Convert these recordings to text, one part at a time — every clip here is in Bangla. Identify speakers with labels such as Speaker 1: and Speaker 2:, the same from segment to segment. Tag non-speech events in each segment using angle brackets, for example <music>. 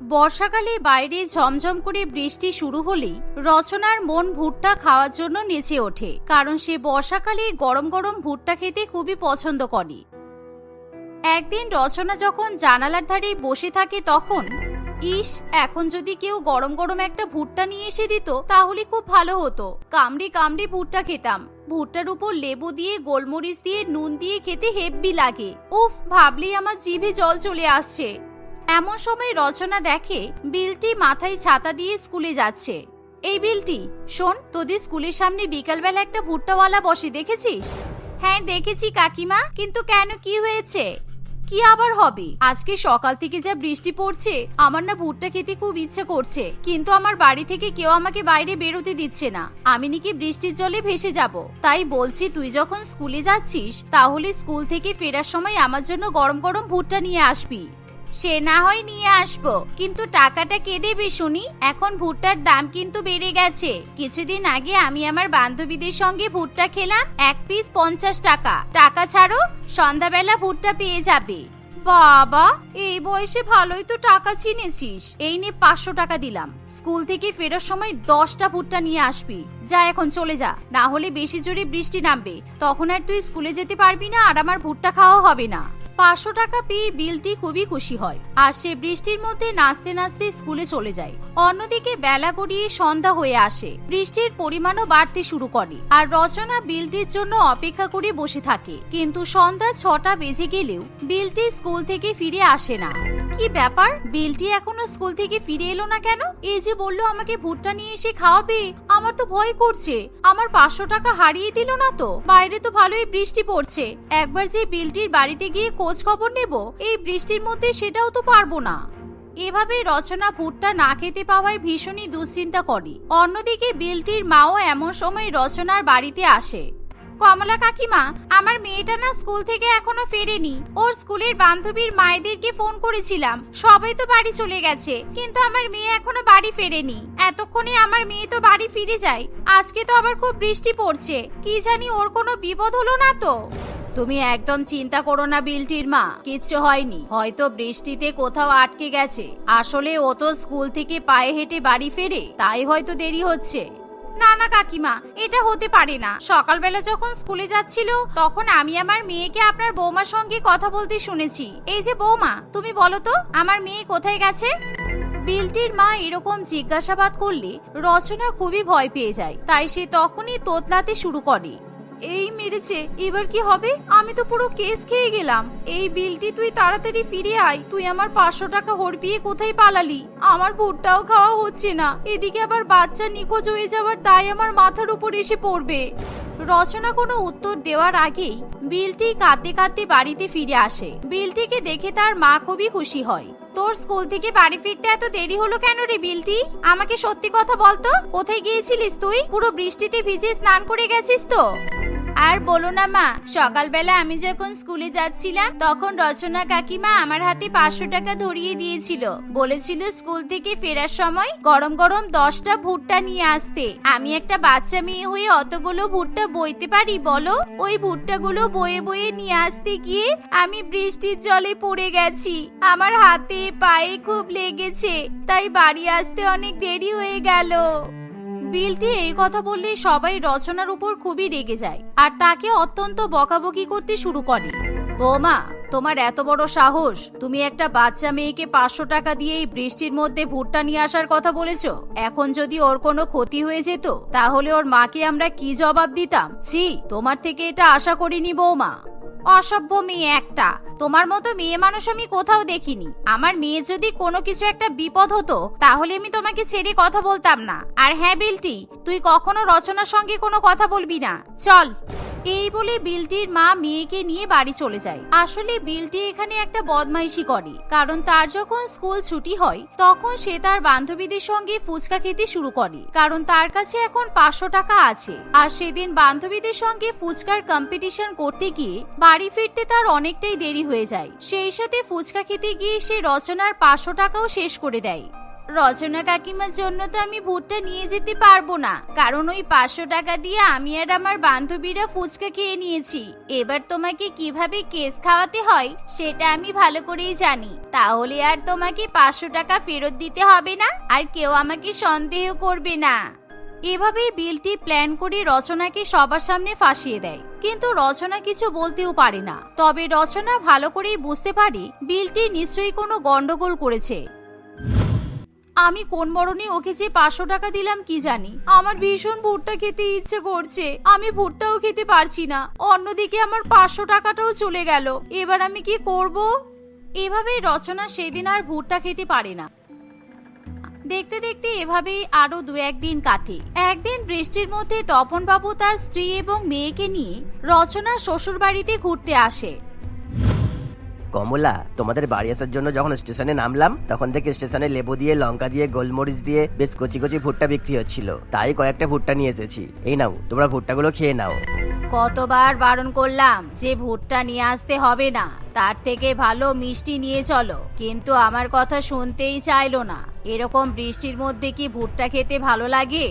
Speaker 1: বর্ষাকালে বাইরে ঝমঝম করে বৃষ্টি শুরু হলেই রচনার মন ভুট্টা খাওয়ার জন্য নেচে ওঠে, কারণ সে বর্ষাকালে গরম গরম ভুট্টা খেতে খুবই পছন্দ করে। একদিন রচনা যখন জানালার ধারে বসে থাকে তখন, ইস, এখন যদি কেউ গরম গরম একটা ভুট্টা নিয়ে এসে দিত, তাহলে খুব ভালো হতো। কামড়ে কামড়ে ভুট্টা খেতাম। ভুট্টার উপর লেবু দিয়ে, গোলমরিচ দিয়ে, নুন দিয়ে খেতে হেব্বি লাগে। উফ, ভাবলেই আমার জিভে জল চলে আসছে। এমন সময় রচনা দেখে বিলটি মাথায় ছাতা দিয়ে স্কুলে যাচ্ছে। এই বিলটি, শোন, তোদের স্কুলের সামনে বিকালবেলা একটা ভুট্টাওয়ালা বসে, দেখেছিস? হ্যাঁ দেখেছি কাকিমা, কিন্তু কেন কি হয়েছে? কি আবার হবে? আজকে সকাল থেকে যা বৃষ্টি পড়ছে, আমার না ভুট্টা খেতে খুব ইচ্ছে করছে, কিন্তু আমার বাড়ি থেকে কেউ আমাকে বাইরে বেরোতে দিচ্ছে না। আমি নাকি বৃষ্টির জলে ভেসে যাব। তাই বলছি, তুই যখন স্কুলে যাচ্ছিস, তাহলে স্কুল থেকে ফেরার সময় আমার জন্য গরম গরম ভুট্টা নিয়ে আসবি। সে না হয় নিয়ে আসব। কিন্তু টাকাটা কে দেবে শুনি? এখন ভুট্টার দাম কিন্তু বেড়ে গেছে। কিছুদিন আগে আমি আমার বান্ধবীদের সঙ্গে ভুট্টা খেলাম, এক পিস পঞ্চাশ টাকা। টাকা ছাড়ো, সন্ধ্যাবেলা ভুট্টা পেয়ে যাবে। বাবা, এই বয়সে ভালোই তো টাকা চিনেছিস। এই নিয়ে পাঁচশো টাকা দিলাম। স্কুল থেকে ফেরার সময় দশটা ভুট্টা নিয়ে আসবি। যা এখন চলে যা, না হলে বেশি জোরে বৃষ্টি নামবে। তখন আর তুই স্কুলে যেতে পারবি না আর আমার ভুট্টা খাওয়া হবে না। পাঁচশো টাকা পেয়ে বিলটি খুবই খুশি হয় আর সে বৃষ্টির মধ্যে নাচতে নাচতে স্কুলে চলে যায়। অন্যদিকে বেলা গড়িয়ে সন্ধ্যা হয়ে আসে। বৃষ্টির পরিমাণও বাড়তে শুরু করে আর রচনা বিলটির জন্য অপেক্ষা করে বসে থাকে। কিন্তু সন্ধ্যা ছটা বেজে গেলেও বিলটি স্কুল থেকে ফিরে আসে না। কি ব্যাপার? বিলটি এখনও স্কুল থেকে ফিরে এলো না কেন? এই যে বলল আমাকে ভুট্টা নিয়ে এসে খাওয়াবে, আমার তো ভয় করছে। আমার পাঁচশো টাকা হারিয়ে দিল না তো? বাইরে তো ভালোই বৃষ্টি পড়ছে। একবার যে বিলটির বাড়িতে গিয়ে খোঁজ খবর নেব, এই বৃষ্টির মধ্যে সেটাও তো পারব না। এভাবে রচনা ভুট্টা না খেতে পাওয়ায় ভীষণই দুশ্চিন্তা করে। অন্যদিকে বিলটির মাও এমন সময় রচনার বাড়িতে আসে। কমলা কাকিমা, আমার মেয়েটা না স্কুল থেকে এখনও ফেরেনি। ওর স্কুলের বান্ধবীর মায়েদেরকে ফোন করেছিলাম। সবাই তো বাড়ি চলে গেছে, কিন্তু আমার মেয়ে এখনও বাড়ি ফেরেনি। এতক্ষণে আমার মেয়ে তো বাড়ি ফিরে যায়। আজকে তো আবার খুব বৃষ্টি পড়ছে। কি জানি ওর কোনো বিপদ হলো না তো? তুমি একদম চিন্তা করো না, বিলটির মা। কিচ্ছু হয়নি। হয়তো বৃষ্টিতে কোথাও আটকে গেছে। আসলে ও তো স্কুল থেকে পায়ে হেঁটে বাড়ি ফেরে, তাই হয়তো দেরি হচ্ছে। না না, কাকিমা, এটা হতে পারে না। সকালবেলা যখন স্কুলে যাচ্ছিল, তখন আমি আমার মেয়েকে আপনার বৌমার সঙ্গে কথা বলতে শুনেছি। এই যে বৌমা, তুমি বলো তো, আমার মেয়ে কোথায় গেছে? বিলটির মা এরকম জিজ্ঞাসাবাদ করলে রচনা খুবই ভয় পেয়ে যায়। তাই সে তখনই তোতলাতে শুরু করে। এই মেরেছে, এবার কি হবে? আমি তো পুরো কেস খেয়ে গেলাম। এই বিলটি তুই তাড়াতাড়ি ফিরে আয়। তুই আমার পাঁচশো টাকা হরপিয়ে কোথায় পালালি? আমার ভুট্টাও খাওয়া হচ্ছে না। এদিকে আবার বাচ্চা নিখোঁজ হয়ে যাওয়ার দায় আমার মাথার উপর এসে পড়বে। রচনা কোনো উত্তর দেওয়ার আগেই বিলটি কাঁদতে কাঁদতে বাড়িতে ফিরে আসে। বিলটিকে দেখে তার মা খুবই খুশি হয়। তোর স্কুল থেকে বাড়ি ফিরতে এত দেরি হলো কেন রে বিলটি? আমাকে সত্যি কথা বলতো? কোথায় গিয়েছিলিস তুই? পুরো বৃষ্টিতে ভিজে স্নান করে গেছিস তো? আর বলো না মা, সকালবেলা আমি যখন স্কুলে যাচ্ছিলাম, তখন রচনা কাকিমা আমার হাতে পাঁচশো টাকা ধরিয়ে দিয়েছিল। বলেছিল স্কুল থেকে ফেরার সময় গরম গরম দশটা ভুট্টা নিয়ে আসতে। আমি একটা বাচ্চা মেয়ে হয়ে অতগুলো ভুট্টা বইতে পারি, বলো? ওই ভুট্টাগুলো বয়ে বয়ে নিয়ে আসতে গিয়ে আমি বৃষ্টির জলে পড়ে গেছি। আমার হাতে পায়ে খুব লেগেছে, তাই বাড়ি আসতে অনেক দেরি হয়ে গেল। বিলটি এই কথা বললে সবাই রচনার উপর খুবই রেগে যায়, আর তাকে অত্যন্ত বকাবকি করতে শুরু করে। বৌমা, তোমার এত বড় সাহস, তুমি একটা বাচ্চা মেয়েকে পাঁচশো টাকা দিয়ে এই বৃষ্টির মধ্যে ভুট্টা নিয়ে আসার কথা বলেছ। এখন যদি ওর কোনো ক্ষতি হয়ে যেত, তাহলে ওর মাকে আমরা কি জবাব দিতাম? ছি, তোমার থেকে এটা আশা করিনি বৌমা। অসভ্য মেয়ে একটা। তোমার মতো মেয়ে মানুষ আমি কোথাও দেখিনি। আমার মেয়ে যদি কোনো কিছু একটা বিপদ হতো, তাহলে আমি তোমাকে ছেড়ে কথা বলতাম না। আর হ্যাঁ বিলটি, তুই কখনো রচনার সঙ্গে কোনো কথা বলবি না। চল। এই বলে বিলটির মা মেয়েকে নিয়ে বাড়ি চলে যায়। আসলে বিলটি এখানে একটা বদমাইশি করে, কারণ তার যখন স্কুল ছুটি হয়, তখন সে তার বান্ধবীদের সঙ্গে ফুচকা খেতে শুরু করে, কারণ তার কাছে এখন পাঁচশো টাকা আছে। আর সেদিন বান্ধবীদের সঙ্গে ফুচকার কম্পিটিশন করতে গিয়ে বাড়ি ফিরতে তার অনেকটাই দেরি হয়ে যায়। সেই সাথে ফুচকা খেতে গিয়ে সে রচনার পাঁচশো টাকাও শেষ করে দেয়। রচনা কাকিমার জন্য তো আমি ভুট্টা নিয়ে যেতে পারব না। কারণ ওই পাঁচশো টাকা দিয়ে আমি আর আমার বান্ধবীরা ফুচকা খেয়ে নিয়েছি। এবার তোমাকে কীভাবে কেস খাওয়াতে হয়, সেটা আমি ভালো করেই জানি। তাহলে আর তোমাকে পাঁচশো টাকা ফেরত দিতে হবে না, আর কেউ আমাকে সন্দেহ করবে না। এভাবেই বিলটি প্ল্যান করে রচনাকে সবার সামনে ফাঁসিয়ে দেয়। কিন্তু রচনা কিছু বলতেও পারে না। তবে রচনা ভালো করেই বুঝতে পারে বিলটি নিশ্চয়ই কোনো গন্ডগোল করেছে। আমি কোন মরণে ওকে যে পাঁচশো টাকা দিলাম কি জানি? আমার ভীষণ ভুট্টা খেতে ইচ্ছে করছে। আমি ভুট্টাও খেতে পারছি না। অন্যদিকে আমার পাঁচশো টাকাটাও চলে গেল। এবার আমি কি করব? এভাবেই রচনা সেদিন আর ভুট্টা খেতে পারে না। দেখতে দেখতে এভাবেই আরও দু একদিন কাটে। একদিন বৃষ্টির মধ্যে তপন বাবু তার স্ত্রী এবং মেয়েকে নিয়ে রচনা শ্বশুর বাড়িতে ঘুরতে আসে।
Speaker 2: কমলা, তোমাদের বাড়ি আসার জন্য যখন স্টেশনে নামলাম, তখন থেকে স্টেশনে লেবু দিয়ে, লঙ্কা দিয়ে, গোলমরিচ দিয়ে বেশ কচি কচি ভুট্টা বিক্রি হচ্ছিল। তাই কয়েকটা ভুট্টা নিয়ে এসেছি। এই নাও, তোমরা ভুট্টাগুলো খেয়ে নাও।
Speaker 1: কতবার বারণ করলাম যে ভুট্টা নিয়ে আসতে হবে না, তার থেকে ভালো মিষ্টি নিয়ে চলো। কিন্তু আমার কথা শুনতেই চাইলো না। এরকম বৃষ্টির মধ্যে কি ভুট্টা খেতে ভালো লাগে?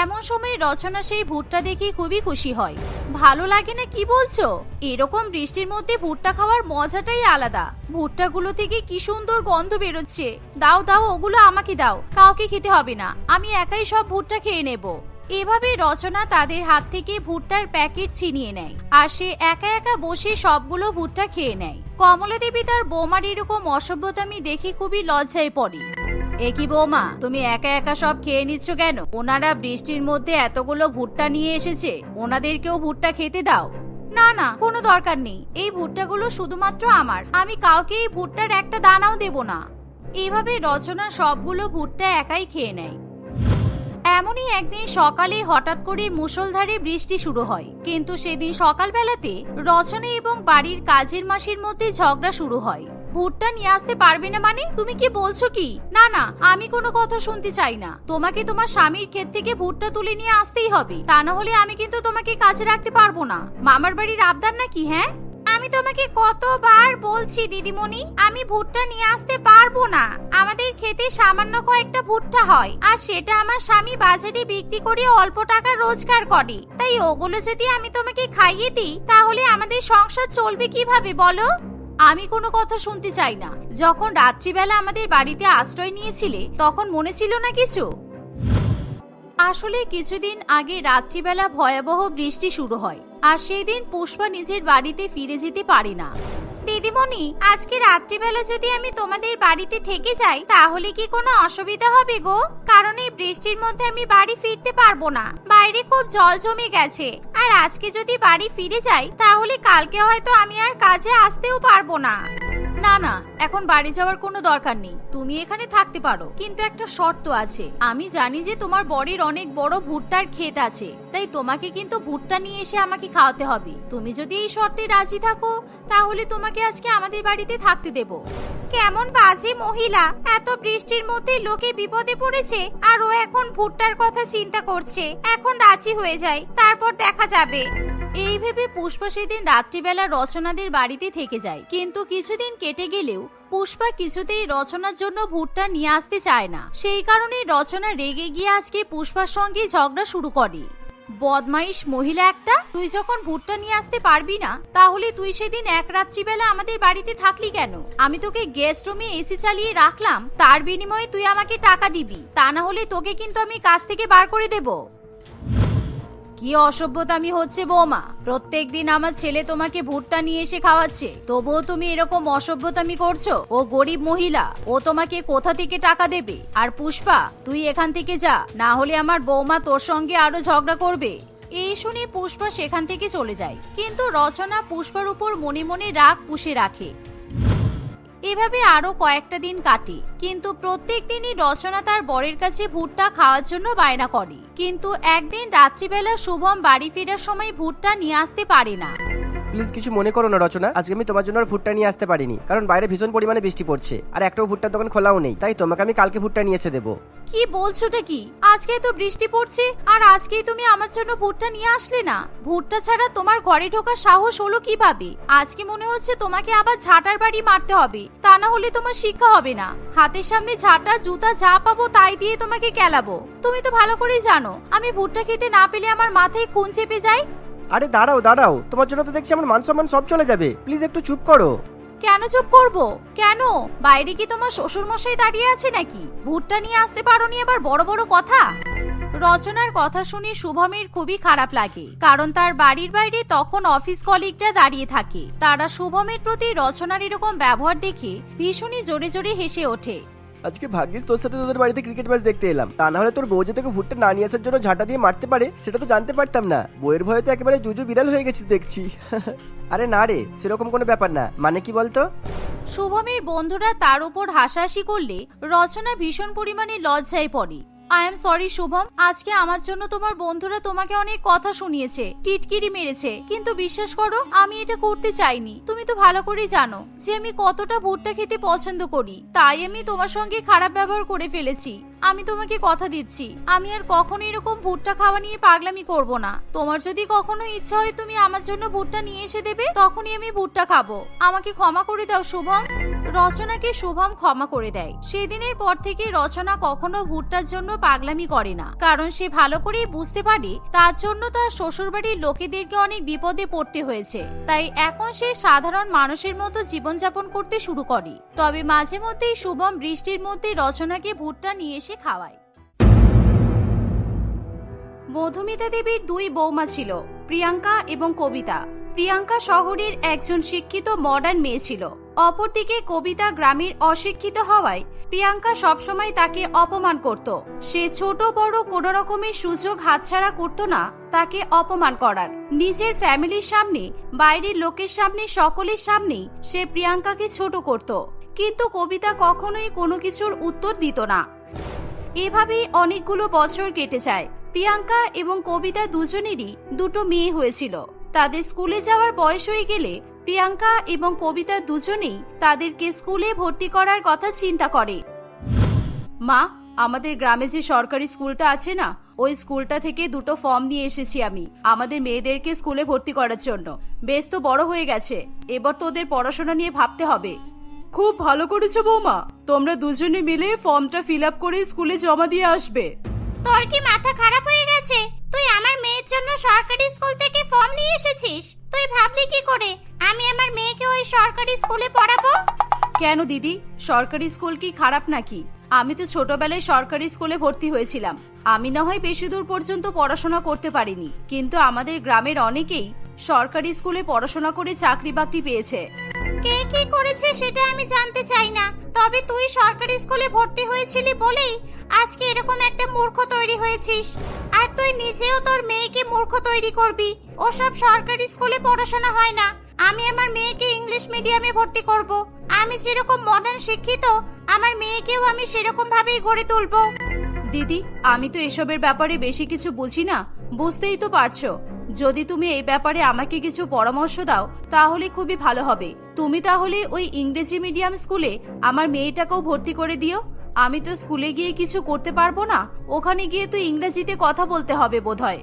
Speaker 1: এমন সময় রচনা সেই ভুট্টা দেখে খুবই খুশি হয়। ভালো লাগে না কি বলছো? এরকম বৃষ্টির মধ্যে ভুট্টা খাওয়ার মজাটাই আলাদা। ভুট্টাগুলো থেকে কি সুন্দর গন্ধ বেরোচ্ছে। দাও দাও, ওগুলো আমাকে দাও। কাউকে খেতে হবে না। আমি একাই সব ভুট্টা খেয়ে নেব। এভাবে রচনা তাদের হাত থেকে ভুট্টার প্যাকেট ছিনিয়ে নেয় আর সে একা একা বসে সবগুলো ভুট্টা খেয়ে নেয়। কমলা দেবী তার বোমার এরকম অসভ্যতামি দেখে খুবই লজ্জায় পড়ে। এ কি বৌমা, তুমি একা একা সব খেয়ে নিচ্ছ কেন? ওনারা বৃষ্টির মধ্যে এতগুলো ভুট্টা নিয়ে এসেছে, ওনাদেরকেও ভুট্টা খেতে দাও। না না, কোনো দরকার নেই, এই ভুট্টাগুলো শুধুমাত্র আমার, আমি কাউকে এই ভুট্টার একটা দানাও দেব না। এইভাবে রচনা সবগুলো ভুট্টা একাই খেয়ে নেয়। এমনই একদিন সকালে হঠাৎ করে মুষলধারে বৃষ্টি শুরু হয়, কিন্তু সেদিন সকালবেলাতে রচনা এবং বাড়ির কাজের মাসির মধ্যে ঝগড়া শুরু হয়। ভুট্টা নিয়ে আসতে পারবে না মানে? তুমি কি বলছো কি? না না, আমি কোনো কথা শুনতে চাই না। তোমাকে তোমার স্বামীর ক্ষেত থেকে ভুট্টা তুলে নিয়ে আসতেই হবে। তা না হলে আমি কিন্তু তোমাকে কাছে রাখতে পারব না। মামার বাড়ির আবদার নাকি হ্যাঁ? আমি তোমাকে কতবার বলছি, দিদিমণি, আমি ভুট্টা নিয়ে আসতে পারব না। আমাদের খেতে সামান্য কয়েকটা ভুট্টা হয়, আর সেটা আমার স্বামী বাজারে বিক্রি করে অল্প টাকা রোজগার করে। তাই ওগুলো যদি আমি তোমাকে খাইয়ে দিই, তাহলে আমাদের সংসার চলবে কীভাবে বলো? আমি কোনো কথা শুনতে চাই না। যখন রাত্রিবেলা আমাদের বাড়িতে আশ্রয় নিয়েছিলে, তখন মনে ছিল না কিছু? আসলে কিছুদিন আগে রাত্রিবেলা ভয়াবহ বৃষ্টি শুরু হয়, আর সেই দিন পুষ্পা নিজের বাড়িতে ফিরে যেতে পারে না। দিদিমণি, আজকে রাত্রিবেলা যদি আমি তোমাদের বাড়িতে থেকে যাই, তাহলে কি কোনো অসুবিধা হবে গো? কারণ এই বৃষ্টির মধ্যে আমি বাড়ি ফিরতে পারব না। বাইরে খুব জল জমে গেছে। আর আজকে যদি বাড়ি ফিরে যাই, তাহলে কালকে হয়তো আমি আর কাজে আসতেও পারব না। না না, এখন বাড়ি যাওয়ার কোনো দরকার নেই। তুমি এখানে থাকতে পারো। কিন্তু একটা শর্ত আছে। আমি জানি যে তোমার বড়ির অনেক বড় ভুট্টার ক্ষেত আছে। তাই তোমাকে কিন্তু ভুট্টা নিয়ে এসে আমাকে খাওয়াতে হবে। তুমি যদি এই শর্তে রাজি থাকো, তাহলে তোমাকে আজকে আমাদের বাড়িতে থাকতে দেব। কেমন বাজে মহিলা! এত বৃষ্টির মধ্যে লোকে বিপদে পড়েছে, আর ও এখন ভুট্টার কথা চিন্তা করছে। এখন রাজি হয়ে যায়। তারপর দেখা যাবে। এই ভেবে পুষ্পা সেদিন রাত্রিবেলা রচনাদের বাড়িতে থেকে যায়। কিন্তু কিছুদিন কেটে গেলেও পুষ্পা কিছুতেই রচনার জন্য ভুট্টা নিয়ে আসতে চায় না। সেই কারণে রচনা রেগে গিয়ে আজকে পুষ্পার সঙ্গে ঝগড়া শুরু করে। বদমাইশ মহিলা একটা, তুই যখন ভুট্টা নিয়ে আসতে পারবি না, তাহলে তুই সেদিন এক রাত্রিবেলা আমাদের বাড়িতে থাকলি কেন? আমি তোকে গেস্ট রুমে এসি চালিয়ে রাখলাম, তার বিনিময়ে তুই আমাকে টাকা দিবি। তা না হলে তোকে কিন্তু আমি কাজ থেকে বার করে দেবো। কি অসভ্যতামি হচ্ছে বৌমা। প্রত্যেক দিন আমার ছেলে তোমাকে ভুট্টা নিয়ে এসে খাওয়াচ্ছে। তবুও তুমি এরকম অসভ্যতামি করছ? ও গরিব মহিলা, ও তোমাকে কোথা থেকে টাকা দেবে? আর পুষ্পা, তুই এখান থেকে যা, না হলে আমার বৌমা তোর সঙ্গে আরও ঝগড়া করবে। এই শুনে পুষ্পা সেখান থেকে চলে যায়। কিন্তু রচনা পুষ্পার উপর মনে মনে রাগ পুষে রাখে। এভাবে আরও কয়েকটা দিন কাটে। কিন্তু প্রত্যেক দিনই রচনা তার বরের কাছে ভুট্টা খাওয়ার জন্য বায়না করে। কিন্তু একদিন রাত্রিবেলা শুভম বাড়ি ফেরার সময় ভুট্টা নিয়ে আসতে পারে না।
Speaker 2: প্লিজ কিছু মনে করো না, রচনা। আজকে আমি তোমার জন্য আর ভুট্টা নিয়ে আসতে পারিনি, কারণ বাইরে ভীষণ পরিমাণে বৃষ্টি পড়ছে, আর একটাও ভুট্টার দোকান খোলাও নেই, তাই তোমাকে আমি কালকে ভুট্টা নিয়ে এসে দেবো।
Speaker 1: কি বলছোটা কি? আজকে তো বৃষ্টি পড়ছে, আর আজকেই তুমি আমার জন্য ভুট্টা নিয়ে আসলে না। ভুট্টা ছাড়া তোমার ঘরে ঢোকার সাহস হলো কীভাবে? আজকে মনে হচ্ছে তোমাকে আবার ঝাঁটার বাড়ি মারতে হবে, তা না হলে তোমার শিক্ষা হবে না। হাতের সামনে ঝাঁটা, জুতা যা পাবো তাই দিয়ে তোমাকে কেলাবো। তুমি তো ভালো করেই জানো, আমি ভুট্টা খেতে না পেলে আমার মাথায় খুন চেপে যায়
Speaker 2: আরে দাঁড়াও দাঁড়াও। তোমার জন্য তো দেখছি আমার মান সম্মান সব চলে যাবে। প্লিজ একটু চুপ করো।
Speaker 1: কেন চুপ করব? কেন? বাইরে কি তোমার শ্বশুর মশাই দাঁড়িয়ে আছে নাকি? ভুট্টা নিয়ে আসতে পারোনি আবার বড় বড় কথা? রচনার কথা শুনে শুভমের খুবই খারাপ লাগে, কারণ তার বাড়ির বাইরে তখন অফিস কলিগরা দাঁড়িয়ে থাকে। তারা শুভমের প্রতি রচনার এরকম ব্যবহার দেখে ভীষণই জোরে জোরে হেসে ওঠে।
Speaker 2: আজকে ভাগ্যিস তোর সাথে তোদের বাড়িতে ক্রিকেট ম্যাচ দেখতে এলাম। তা না হলে তোর বউ যে তোকে ভুট্টা না নিয়ে আসার জন্য ঝাঁটা দিয়ে মারতে পারে, সেটা তো জানতে পারতাম না। বইয়ের ভয়ে তো একেবারে জুজু বিড়াল হয়ে গেছিস দেখছি। <laughs> আরে না রে, সেরকম কোনো ব্যাপার না। মানে কি বলতো?
Speaker 1: শুভমের বন্ধুরা তার উপর হাসাহাসি করলে রচনা ভীষণ পরিমাণে লজ্জায় পড়ে। I am sorry Shubham. আজকে আমার জন্য তোমার বন্ধুরা তোমাকে অনেক কথা শুনিয়েছে, টিটকিরি মেরেছে। কিন্তু বিশ্বাস করো, আমি এটা করতে চাইনি। তুমি তো ভালো করেই জানো যে আমি কতটা ভুট্টা খেতে পছন্দ করি। তাই আমি তোমার সঙ্গে খারাপ ব্যবহার করে ফেলেছি। আমি তোমাকে কথা দিচ্ছি। আমি আর কখনো এরকম ভুট্টা খাওয়া নিয়ে পাগলামি করব না। তোমার যদি কখনো ইচ্ছা হয় তুমি আমার জন্য ভুট্টা নিয়ে এসে দেবে, তখনই আমি ভুট্টা খাব। আমাকে ক্ষমা করে দাও, শুভম। রচনাকে শুভম ক্ষমা করে দেয়। সেদিনের পর থেকে রচনা কখনো ভুট্টার জন্য পাগলামি করে না। কারণ সে ভালো করেই বুঝতে পারে, তার জন্য তার শ্বশুরবাড়ির লোকেদেরকে অনেক বিপদে পড়তে হয়েছে। তাই এখন সে সাধারণ মানুষের মতো জীবনযাপন করতে শুরু করে। তবে মাঝে মধ্যেই শুভম বৃষ্টির মধ্যে রচনাকে ভুট্টা নিয়ে এসে খাওয়ায়। মধুমিতা দেবীর দুই বৌমা ছিল, প্রিয়াঙ্কা এবং কবিতা। প্রিয়াঙ্কা শহরের একজন শিক্ষিত মডার্ন মেয়ে ছিল। অপরদিকে কবিতা গ্রামের অশিক্ষিত হওয়ায় প্রিয়াঙ্কা সবসময় তাকে অপমান করত। সে ছোট, বড় কোনো রকমের সুযোগ হাতছাড়া করত না, তাকে অপমান করার। নিজের ফ্যামিলির সামনে, বাইরের লোকের সামনে, সকলের সামনেই সে প্রিয়াঙ্কাকে ছোট করত। কিন্তু কবিতা কখনোই কোনো কিছুর উত্তর দিত না। এভাবেই অনেকগুলো বছর কেটে যায়। প্রিয়াঙ্কা এবং কবিতা দুজনেরই দুটো মেয়ে হয়েছিল। তাদের স্কুলে যাওয়ার বয়স হয়ে গেলে প্রিয়াঙ্কা এবং কবিতা দুজনেই তাদেরকে স্কুলে ভর্তি করার কথা চিন্তা করে। মা, আমাদের গ্রামে যে সরকারি স্কুলটা আছে না, ওই স্কুলটা থেকে দুটো ফর্ম নিয়ে এসেছি আমি, আমাদের মেয়েদেরকে স্কুলে ভর্তি করার জন্য। বেশ তো বড় হয়ে গেছে, এবার তোদের পড়াশোনা নিয়ে ভাবতে হবে।
Speaker 3: খুব ভালো করেছ বৌমা। তোমরা দুজনে মিলে ফর্মটা ফিল আপ করে স্কুলে জমা দিয়ে আসবে।
Speaker 1: তোর কি মাথা খারাপ হয়ে গেছে? তুই আমার মেয়ের জন্য সরকারি স্কুল থেকে ফর্ম নিয়ে এসেছিস? তুই ভাবলি কি করে? আমি আমার মেয়েকে ওই সরকারি স্কুলে পড়াবো? কেন দিদি? সরকারি স্কুল কি খারাপ নাকি? আমি তো ছোটবেলায় সরকারি স্কুলে ভর্তি হয়েছিলাম। আমি না হয় বেশি দূর পর্যন্ত পড়াশোনা করতে পারিনি। কিন্তু আমাদের গ্রামের অনেকেই সরকারি স্কুলে পড়াশোনা করে চাকরি বাকরি পেয়েছে। কে কি করেছে সেটা আমি জানতে চাই না। তবে তুই সরকারি স্কুলে ভর্তি হয়েছিলি বলেই আজকে এরকম একটা মূর্খ তৈরি হয়েছিস। আর তুই নিজেও তোর মেয়েকে মূর্খ তৈরি করবি। ওসব সরকারি স্কুলে পড়াশোনা হয় না। আমি আমার মেয়েকে ইংলিশ মিডিয়ামে ভর্তি করব। আমি যেরকম মডার্ন শিক্ষিত আমার মেয়েকেও আমি সেরকম ভাবেই গড়ে তুলবো। দিদি আমি তো এসবের ব্যাপারে বেশি কিছু বুঝি না। বুঝতেই তো পারছ। যদি তুমি এই ব্যাপারে আমাকে কিছু পরামর্শ দাও, তাহলে খুবই ভালো হবে। তুমি তাহলে ওই ইংরেজি মিডিয়াম স্কুলে আমার মেয়েটাকেও ভর্তি করে দিও। আমি তো স্কুলে গিয়ে কিছু করতে পারব না, ওখানে গিয়ে তো ইংরেজিতে কথা বলতে হবে বোধহয়।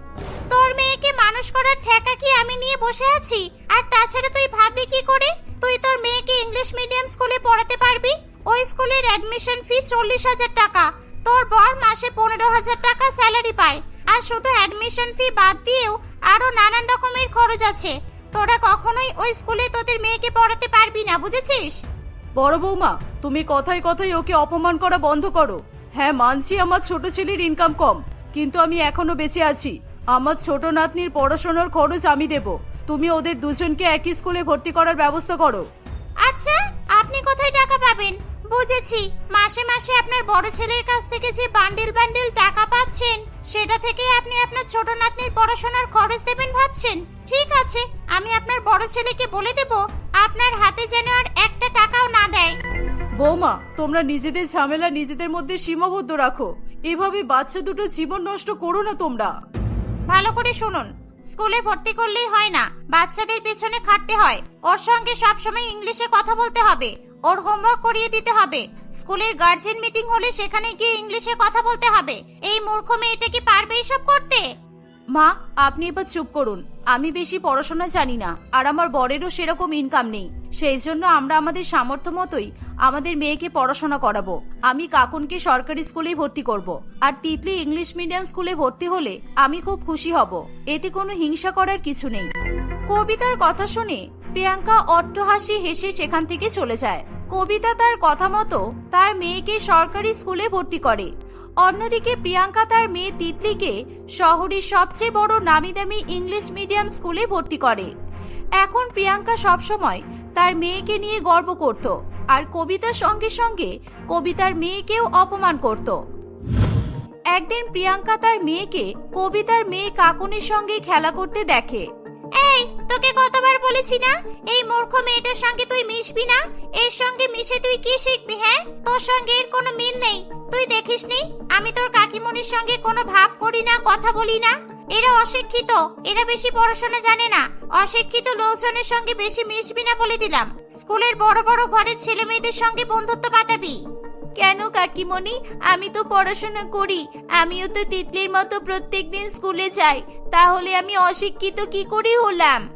Speaker 1: তোর মেয়েকে মানুষ করার ঠেকা কি আমি নিয়ে বসে আছি? আর তাছাড়া তুই ভাবলি কি করে? তুই তোর মেয়েকে ইংলিশ মিডিয়াম স্কুলে পড়াতে পারবি? ওই স্কুলের অ্যাডমিশন ফি চল্লিশ হাজার টাকা। তোর বর মাসে পনেরো হাজার টাকা স্যালারি পায়। আর শুধু অ্যাডমিশন ফি বাদ দিয়েও আরও নানান রকমের খরচ আছে। তোরা কখনোই ওই স্কুলে তোদের মেয়েকে পড়াতে পারবি না বুঝেছিস?
Speaker 3: বড় বৌমা তুমি কথায় কথায় ওকে অপমান করা বন্ধ করো। হ্যাঁ মানছি আমার ছোট ছেলের ইনকাম কম কিন্তু আমি এখনও বেঁচে আছি। আমার ছোট নাতনির পড়াশোনার খরচ আমি দেব। তুমি ওদের দুজনকে একই স্কুলে ভর্তি করার ব্যবস্থা করো।
Speaker 1: আচ্ছা আপনি কোথায় টাকা পাবেন? বুঝেছি মাসে মাসে আপনার বড় ছেলের কাছ থেকে যে বান্ডিল বান্ডিল টাকা পাচ্ছেন সেটা থেকে আপনি আপনার ছোট নাতনির পড়াশোনার খরচ দেবেন ভাবছেন। ঠিক আছে আমি আপনার বড় ছেলেকে বলে দেব আপনার হাতে যেন আর একটা টাকাও না দেয়।
Speaker 3: বৌমা তোমরা নিজেদের ঝামেলা নিজেদের মধ্যে সীমাবদ্ধ রাখো। এভাবে বাচ্চা দুটো জীবন নষ্ট করো না তোমরা।
Speaker 1: ভালো করে শুনুন স্কুলে ভর্তি করলেই হয় না বাচ্চাদের পেছনে খাটতে হয়। ওর সঙ্গে সবসময় ইংলিশে কথা বলতে হবে। ওর হোমওয়ার্ক করিয়ে দিতে হবে।
Speaker 3: স্কুলের গার্জেন মিটিং হলে সেখানে গিয়ে ইংলিশে কথা বলতে হবে। এই মূর্খ মেয়েটা কি পারবে এসব করতে?
Speaker 1: মা, আপনি এবার চুপ করুন। আমি বেশি পড়াশোনা জানি না, আর আমার বরেরও সেরকম ইনকাম নেই। সেই জন্য আমরা আমাদের সামর্থ্য মতোই আমাদের মেয়েকে পড়াশোনা করাবো। আমি কাকুনকে সরকারি স্কুলেই ভর্তি করব। আর তিতলি ইংলিশ মিডিয়াম স্কুলে ভর্তি হলে আমি খুব খুশি হব। এতে কোনো হিংসা করার কিছু নেই। কবিতার কথা শুনে প্রিয়াঙ্কা অট্টহাসি হেসে সেখান থেকে চলে যায়। কবিতা তার কথা মতো তার মেয়েকে সরকারি স্কুলে ভর্তি করে। অন্যদিকে প্রিয়াঙ্কা তার মেয়ে তিতলিকে শহরের সবচেয়ে বড় নামি দামি ইংলিশ মিডিয়াম স্কুলে ভর্তি করে। এখন প্রিয়াঙ্কা সবসময় তার মেয়েকে নিয়ে গর্ব করত আর কবিতার সঙ্গে সঙ্গে কবিতার মেয়েকেও অপমান করত। একদিন প্রিয়াঙ্কা তার মেয়েকে কবিতার মেয়ে কাকুনের সঙ্গে খেলা করতে দেখে।
Speaker 3: তোকে কতবার বলেছি না? এই মূর্খ মেয়েটার সঙ্গে তুই মিশবি না? এর সঙ্গে মিশে তুই কি শিখবি হ্যাঁ? তোর সঙ্গে এর কোনো মিল নেই। তুই দেখিসনি? আমি তোর কাকিমণির সঙ্গে কোনো ভাব করি না, কথা বলি না। এরা অশিক্ষিত। এরা বেশি পড়াশোনা জানে না। অশিক্ষিত লোকজনের সঙ্গে বেশি মিশবি না বলে দিলাম। স্কুলের বড় বড় ঘরের ছেলে মেয়েদের সঙ্গে বন্ধুত্ব পাতাবি
Speaker 1: কেন কাকিমণি? আমি তো পড়াশোনা করি। আমিও তো তিতলির মতো প্রত্যেকদিন স্কুলে যাই। তাহলে আমি অশিক্ষিত কি করে হলাম?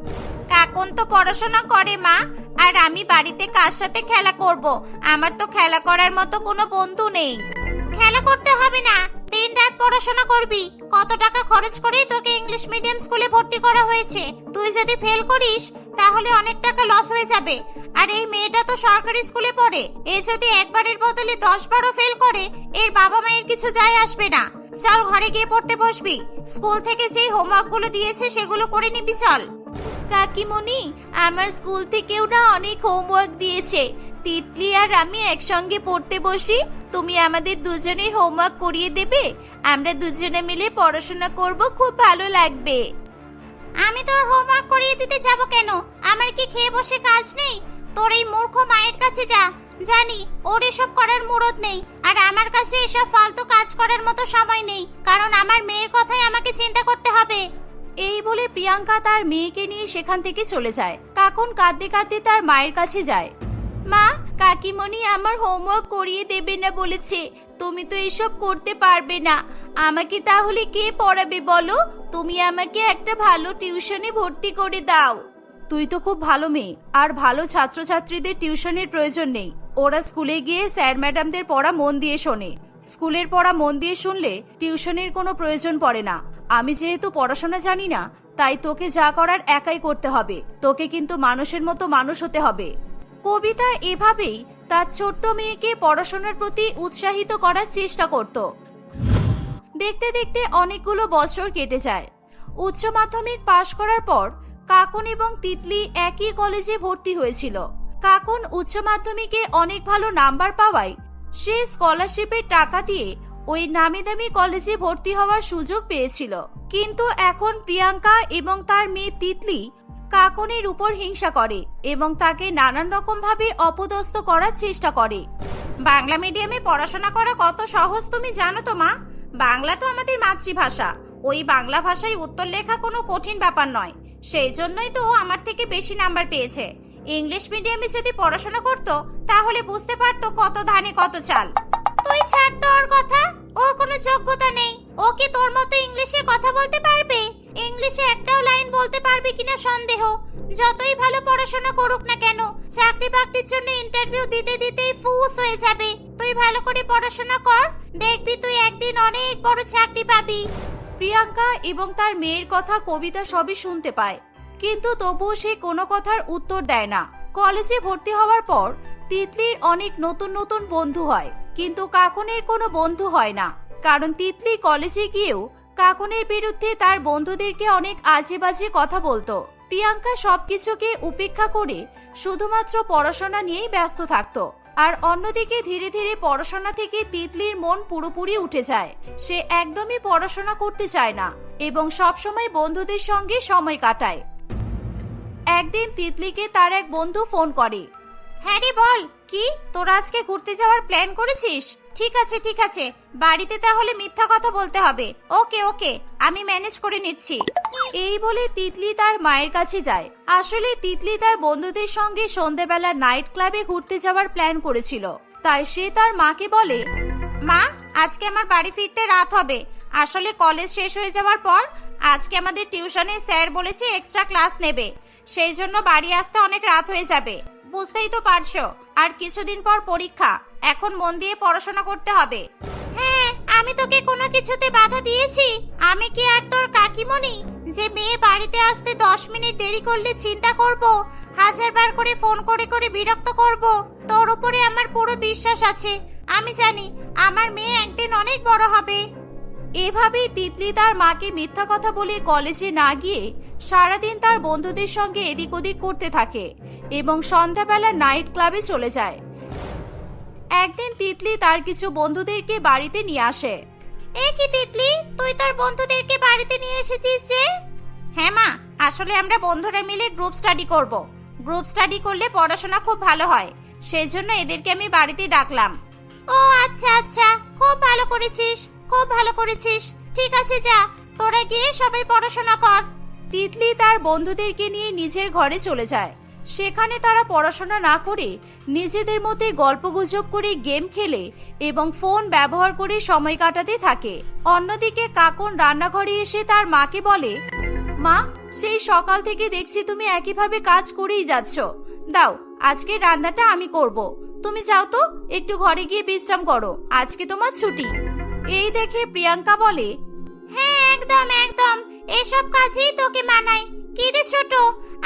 Speaker 3: কাকন তো পড়াশোনা করে, মা। আর আমি বাড়িতে কার সাথে খেলা করব? আমার তো খেলা করার মতো কোনো বন্ধু নেই। খেলা করতে হবে না। দিন রাত পড়াশোনা করবি। কত টাকা খরচ করে তোকে ইংলিশ মিডিয়াম স্কুলে ভর্তি করা হয়েছে। তুই যদি ফেল করিস, তাহলে অনেক টাকা লস হয়ে যাবে। আর এই মেয়েটা তো সরকারি স্কুলে পড়ে। এ যদি একবারের বদলে দশ বারও ফেল করে, এর বাবা মায়ের কিছু যায় আসবে না। চল ঘরে গিয়ে পড়তে বসবি। স্কুল থেকে যেই হোমওয়ার্কগুলো দিয়েছে, সেগুলো করে নিবি, চল।
Speaker 1: কাকিমণি, আমার স্কুল থেকেও না অনেক হোমওয়ার্ক দিয়েছে। তিতলি আর আমি একসঙ্গে পড়তে বসি। তুমি আমাদের দুজনের হোমওয়ার্ক করিয়ে দেবে? আমরা দুজনে মিলে পড়াশোনা করব খুব ভালো লাগবে।
Speaker 3: আমি তোর হোমওয়ার্ক করিয়ে দিতে যাব কেন? আমার কি খেয়ে বসে কাজ নেই? তোর এই মূর্খ মায়ের কাছে যা। জানি ওর এসব করার মুরদ নেই আর আমার কাছে এসব ফালতু কাজ করার মতো সময় নেই কারণ আমার মেয়ের কথাই আমাকে চিন্তা করতে হবে।
Speaker 1: এই বলে প্রিয়াঙ্কা তার মেয়েকে নিয়ে সেখান থেকে চলে যায়। কাকুন কাঁদতে কাঁদতে তার মায়ের কাছে যায়। মা কাকিমণি আমার হোমওয়ার্ক করিয়ে দেবে না বলেছে। তুমি তো এসব করতে পারবে না। আমাকে তাহলে কে পড়াবে বলো? তুমি আমাকে একটা ভালো টিউশনে ভর্তি করে দাও। তুই তো খুব ভালো মেয়ে, আর ভালো ছাত্রছাত্রীদের টিউশনের প্রয়োজন নেই। ওরা স্কুলে গিয়ে স্যার ম্যাডামদের পড়া মন দিয়ে শোনে। স্কুলের পড়া মন দিয়ে শুনলে টিউশনের কোনো প্রয়োজন পড়ে না। আমি যেহেতু পড়াশোনা জানি না, তাই তোকে যা করার একাই করতে হবে। তোকে কিন্তু মানুষের মতো মানুষ হতে হবে। কবিতা এভাবেই তার ছোট্ট মেয়েকে পড়াশোনার প্রতি উৎসাহিত করার চেষ্টা করত। দেখতে দেখতে অনেকগুলো বছর কেটে যায়। উচ্চ মাধ্যমিক পাশ করার পর কাকুন এবং তিতলি একই কলেজে ভর্তি হয়েছিল। কাকুন উচ্চ মাধ্যমিকে অনেক ভালো নাম্বার পাওয়ায় সে স্কলারশিপের টাকা দিয়ে ওই নামি দামি কলেজে ভর্তি হওয়ার সুযোগ পেয়েছিল। কিন্তু এখন প্রিয়াঙ্কা এবং তার মেয়ে তিতলি কাকনের উপর হিংসা করে এবং তাকে নানান রকম ভাবে অপদস্থ করার চেষ্টা করে।
Speaker 3: বাংলা মিডিয়ামে পড়াশোনা করা কত সহজ তুমি জানো তো, মা? বাংলা তো আমাদের মাতৃভাষা। ওই বাংলা ভাষায় উত্তর লেখা কোনো কঠিন ব্যাপার নয়। সেই জন্যই তো আমার থেকে বেশি নাম্বার পেয়েছে। ইংলিশ মিডিয়ামে যদি পড়াশোনা করত, তাহলে বুঝতে পারতো কত ধানে কত চাল। তুই ছাড় তো ওর কথা। ওর কোনো যোগ্যতা নেই। ও কি তোর মতো ইংলিশে কথা বলতে পারবে? ইংলিশে একটাও লাইন বলতে পারবে কিনা সন্দেহ। যতই ভালো পড়াশোনা করুক না কেন চাকরি বাকরির জন্য ইন্টারভিউ দিতে দিতেই ফুস হয়ে যাবে। তুই ভালো করে পড়াশোনা কর, দেখবি তুই একদিন অনেক বড় চাকরি পাবি।
Speaker 1: প্রিয়াঙ্কা এবং তার মেয়ের কথা কবিতা সবই শুনতে পায়। কিন্তু তবুও সে কোনো কথার উত্তর দেয় না। কলেজে ভর্তি হওয়ার পর তিতলির অনেক নতুন নতুন বন্ধু হয়, কিন্তু কাকনের কোনো বন্ধু হয় না। কারণ তিতলি কলেজে গিয়েও কাকনের বিরুদ্ধে তার বন্ধুদেরকে অনেক আজে বাজে কথা বলতো। প্রিয়াঙ্কা সবকিছুকে উপেক্ষা করে শুধুমাত্র পড়াশোনা নিয়েই ব্যস্ত থাকত। আর অন্যদিকে ধীরে ধীরে পড়াশোনা থেকে তিতলির মন পুরোপুরি উঠে যায়। সে একদমই পড়াশোনা করতে চায় না এবং সবসময় বন্ধুদের সঙ্গে সময় কাটায়। একদিন তিতলিকে তার এক বন্ধু ফোন করে
Speaker 3: হ্যাঁ রে, বল। কি? তোরা আজকে ঘুরতে যাওয়ার প্ল্যান করেছিস? ঠিক আছে ঠিক আছে। বাড়িতে তাহলে মিথ্যা কথা বলতে হবে। ওকে ওকে। আমি ম্যানেজ করে নিচ্ছি।
Speaker 1: এই বলে তিতলি তার মায়ের কাছে যায়। আসলে তিতলি তার বন্ধুদের সঙ্গে সন্ধেবেলা নাইট ক্লাবে ঘুরতে যাওয়ার প্ল্যান করেছিল।
Speaker 3: তাই সে তার মাকে বলে, মা, আজকে আমার বাড়ি ফিরতে রাত হবে। আসলে কলেজ শেষ হয়ে যাওয়ার পর আজকে আমাদের টিউশনে স্যার বলেছে এক্সট্রা ক্লাস নেবে। সেই জন্য বাড়ি আসতে অনেক রাত হয়ে যাবে। বুঝতেই তো পারছ। আর কিছুদিন পর পরীক্ষা। এখন মন দিয়ে পড়াশোনা করতে হবে। হ্যাঁ আমি তোকে কোনো কিছুতে বাধা দিয়েছি। আমি কি আর তোর কাকিমণি? যে মেয়ে বাড়িতে আসতে দশ মিনিট দেরি করলে চিন্তা করব, হাজারবার করে ফোন করে করে বিরক্ত করব, তোর উপরে আমার পুরো বিশ্বাস আছে। আমি জানি, আমার মেয়ে একদিন অনেক বড় হবে। এভাবেই তিতলি তার মাকে মিথ্যা কথা বলে কলেজে না গিয়ে সারাদিন তার বন্ধুদের সঙ্গে এদিক ওদিক করতে থাকে এবং সন্ধ্যাবেলা নাইট ক্লাবে চলে যায়। একদিন তিতলি তার কিছু বন্ধুদেরকে বাড়িতে নিয়ে আসে। এ কি তিতলি, তুই তোর বন্ধুদেরকে বাড়িতে নিয়ে এসেছিস যে? হ্যাঁ মা, আসলে আমরা বন্ধুরা মিলে গ্রুপ স্টাডি করব। গ্রুপ স্টাডি করলে পড়াশোনা খুব ভালো হয়, সেই জন্য এদেরকে আমি বাড়িতে ডাকলাম। ও আচ্ছা আচ্ছা খুব ভালো করেছিস। খুব ভালো করেছিস। ঠিক আছে, যা। তোরা গিয়ে সবাই পড়াশোনা কর। তিতলি তার বন্ধুদেরকে নিয়ে নিজের ঘরে চলে যায়। সেখানে তারা পড়াশোনা না করে নিজেদের মধ্যে গল্পগুজব করে গেম খেলে এবং ফোন ব্যবহার করে সময় কাটাতে থাকে। অন্যদিকে কাকুন রান্নাঘরে এসে তার মাকে বলে, মা, সেই সকাল থেকে দেখছি তুমি একইভাবে কাজ করেই যাচ্ছ। দাও আজকে রান্নাটা আমি করব। তুমি যাও তো, একটু ঘরে গিয়ে বিশ্রাম করো। আজকে তোমার ছুটি। এই দেখে প্রিয়াঙ্কা বলে হ্যাঁ একদম একদম। এসব কাজেই তোকে মানায় কি রে ছোট,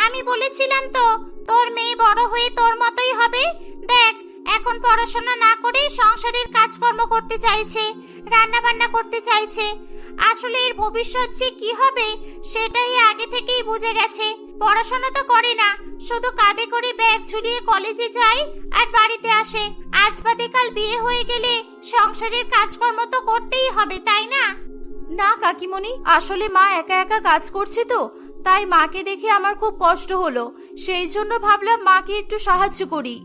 Speaker 3: আমি বলেছিলাম তো, তোর মেয়ে বড় হয়ে তোর মতোই হবে? দেখ, এখন পড়াশোনা না করে সংসারের কাজকর্ম করতে চাইছে রান্না বান্না করতে চাইছে। আসলে এর ভবিষ্যৎ যে কি হবে, সেটাই আগে থেকেই বুঝে গেছে। পড়াশোনা তো করে না শুধু কাঁধে করে ব্যাগ ঝুলিয়ে কলেজে যায় আর বাড়িতে আসে। আজ বাদে কাল বিয়ে হয়ে গেলে সংসারের কাজকর্ম তো করতেই হবে তাই না? না কাকিমণি আসলে মা একা একা কাজ করছে তো তাই মাকে দেখে আমার খুব কষ্ট হলো। সেই জন্য ভাবলাম মাকে একটু সাহায্য করি।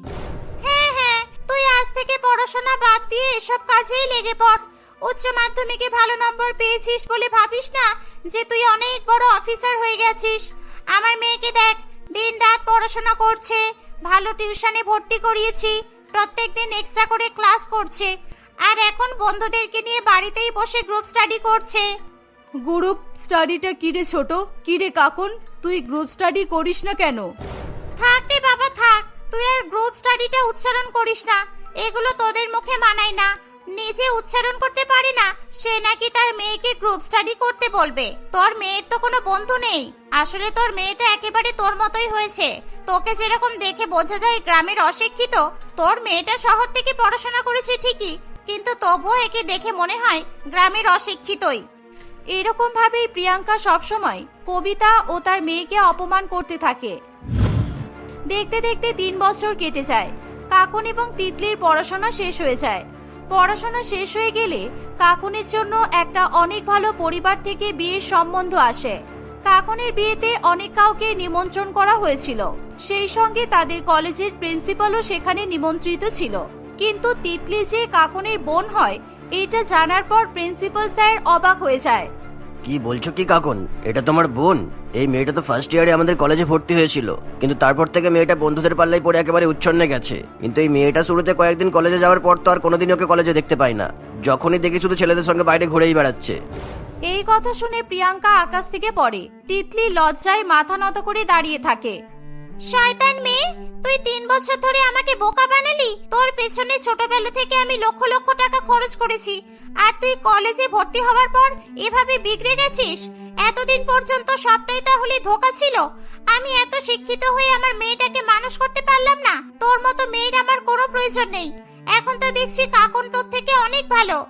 Speaker 3: হ্যাঁ হ্যাঁ তুই আজ থেকে পড়াশোনা বাদ দিয়ে এসব কাজেই লেগে পড়। উচ্চ মাধ্যমিকে ভালো নম্বর পেয়েছিস বলে ভাবিস না যে তুই অনেক বড় অফিসার হয়ে গেছিস। আমার মেয়েকে দেখ দিন রাত পড়াশোনা করছে ভালো টিউশনে ভর্তি করিয়েছি প্রত্যেকদিন এক্সট্রা করে ক্লাস করছে আর এখন বন্ধুদেরকে নিয়ে বাড়িতেই বসে গ্রুপ স্টাডি করছে।
Speaker 1: গ্রুপ স্টাডিটা কিরে ছোট? কিরে কাকুন? তুই গ্রুপ স্টাডি করিস না কেন?
Speaker 3: থাক রে বাবা থাক। তুই আর গ্রুপ স্টাডিটা উচ্চারণ করিস না। এগুলো তোদের মুখে মানায় না। নিজে উচ্চারণ করতে পারে না, সে নাকি তার মেয়েকে গ্রুপ স্টাডি করতে বলবে। তোর মেয়ের তো কোনো বন্ধু নেই। আসলে তোর মেয়েটা একেবারে তোর মতোই হয়েছে। তোকে যেরকম দেখে বোঝা যায় গ্রামের অশিক্ষিত, তোর মেয়েটা শহর থেকে পড়াশোনা করেছে ঠিকই, কিন্তু তবুও একে দেখে মনে হয় গ্রামের অশিক্ষিতই। এরকম ভাবেই প্রিয়াঙ্কা সবসময় কবিতা ও তার মেয়েকে অপমান করতে থাকে। দেখতে দেখতে তিন বছর কেটে যায়। কাকুন এবং তিতলির পড়াশোনা শেষ হয়ে যায়। পড়াশোনা শেষ হয়ে গেলে কাকুনের জন্য একটা অনেক ভালো পরিবার থেকে বিয়ের সম্বন্ধ আসে। কাকুনের বিয়েতে অনেক কাউকে নিমন্ত্রণ করা হয়েছিল। সেই সঙ্গে তাদের কলেজের প্রিন্সিপালও সেখানে নিমন্ত্রিত ছিল। কিন্তু তিতলি যে কাকুনের বোন হয়, এটা জানার পর প্রিন্সিপাল স্যার অবাক হয়ে যায়।
Speaker 2: কি বলছো কি কাকুন? এটা তোমার বোন? এই মেয়েটা তো ফার্স্ট ইয়ারে আমাদের কলেজে ভর্তি হয়েছিল, কিন্তু তারপর থেকে মেয়েটা বন্ধুদের পাল্লাই পড়ে একেবারে উচ্ছন্নে গেছে। কিন্তু এই মেয়েটা শুরুতে কয়েকদিন কলেজে যাওয়ার পর তো আর কোনোদিন ওকে কলেজে দেখতে পাই না। যখনই দেখি শুধু ছেলেদের সঙ্গে বাইরে ঘুরেই বেড়াচ্ছে।
Speaker 3: এই কথা শুনে প্রিয়াঙ্কা আকাশ থেকে পড়ে। তিতলি লজ্জায় মাথা নত করে দাঁড়িয়ে থাকে। শয়তান মেয়ে, তুই তিন বছর ধরে আমাকে বোকা বানালি? তোর পেছনে ছোটবেলা থেকে আমি লক্ষ লক্ষ টাকা খরচ করেছি। আর তুই কলেজে ভর্তি হওয়ার পর এভাবে বিগড়ে গেছিস? এতদিন পর্যন্ত সবটাই তাহলে ধোকা ছিল। আমি এত শিক্ষিত হয়ে আমার মেয়েটাকে মানুষ করতে পারলাম না। তোর মতো মেয়ের আমার কোনো প্রয়োজন নেই। এখন তো দেখছি কাকুন তোর থেকে অনেক ভালো।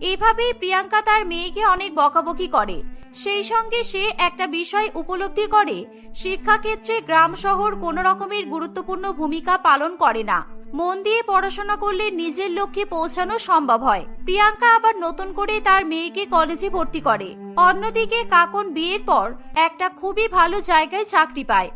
Speaker 3: এভাবেই প্রিয়াঙ্কা তার মেয়েকে অনেক বকাবকি করে। সেই সঙ্গে সে একটা বিষয় উপলব্ধি করে। শিক্ষাক্ষেত্রে গ্রাম শহর কোনো রকমের গুরুত্বপূর্ণ ভূমিকা পালন করে না। মন দিয়ে পড়াশোনা করলে নিজের লক্ষ্যে পৌঁছানো সম্ভব হয়। প্রিয়াঙ্কা আবার নতুন করে তার মেয়েকে কলেজে ভর্তি করে। অন্যদিকে কাকন বিয়ের পর একটা খুবই ভালো জায়গায় চাকরি পায়।